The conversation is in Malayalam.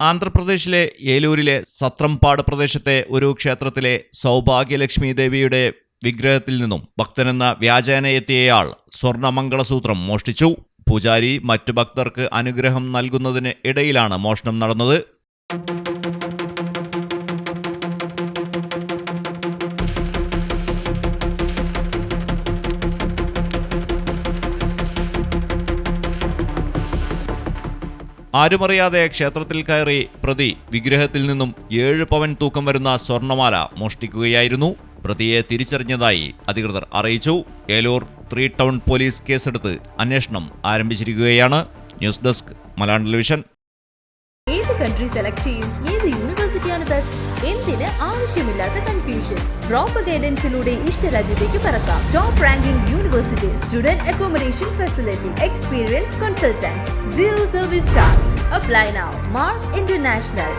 ആന്ധ്രാപ്രദേശിലെ ഏലൂരിലെ സത്രംപാട് പ്രദേശത്തെ ഒരു ക്ഷേത്രത്തിലെ സൗഭാഗ്യലക്ഷ്മി ദേവിയുടെ വിഗ്രഹത്തിൽ നിന്നും ഭക്തനെന്ന വ്യാജേന എത്തിയയാൾ സ്വർണമംഗളസൂത്രം മോഷ്ടിച്ചു. പൂജാരി മറ്റു ഭക്തർക്ക് അനുഗ്രഹം നൽകുന്നതിന് ഇടയിലാണ് മോഷണം നടന്നത്. ആരുമറിയാതെ ക്ഷേത്രത്തിൽ കയറി പ്രതി വിഗ്രഹത്തിൽ നിന്നും ഏഴ് പവൻ തൂക്കം വരുന്ന സ്വർണമാല മോഷ്ടിക്കുകയായിരുന്നു. പ്രതിയെ തിരിച്ചറിഞ്ഞതായി അധികൃതർ അറിയിച്ചു. ഏലൂർ ത്രീ ടൗൺ പോലീസ് കേസെടുത്ത് അന്വേഷണം ആരംഭിച്ചിരിക്കുകയാണ്. News desk Malayalam television. ഏത് കൺട്രി സെലക്ട് ചെയ്യും? ഏത് യൂണിവേഴ്സിറ്റിയാണ് ബെസ്റ്റ് എന്തിന് ആവശ്യമില്ലാത്ത കൺഫ്യൂഷൻ പ്രോപ്പർ ഗൈഡൻസിലൂടെ ഇഷ്ടരാജ്യത്തേക്ക് പറക്കാം. Top ranking university student accommodation facility experience consultants zero service charge apply now Mark International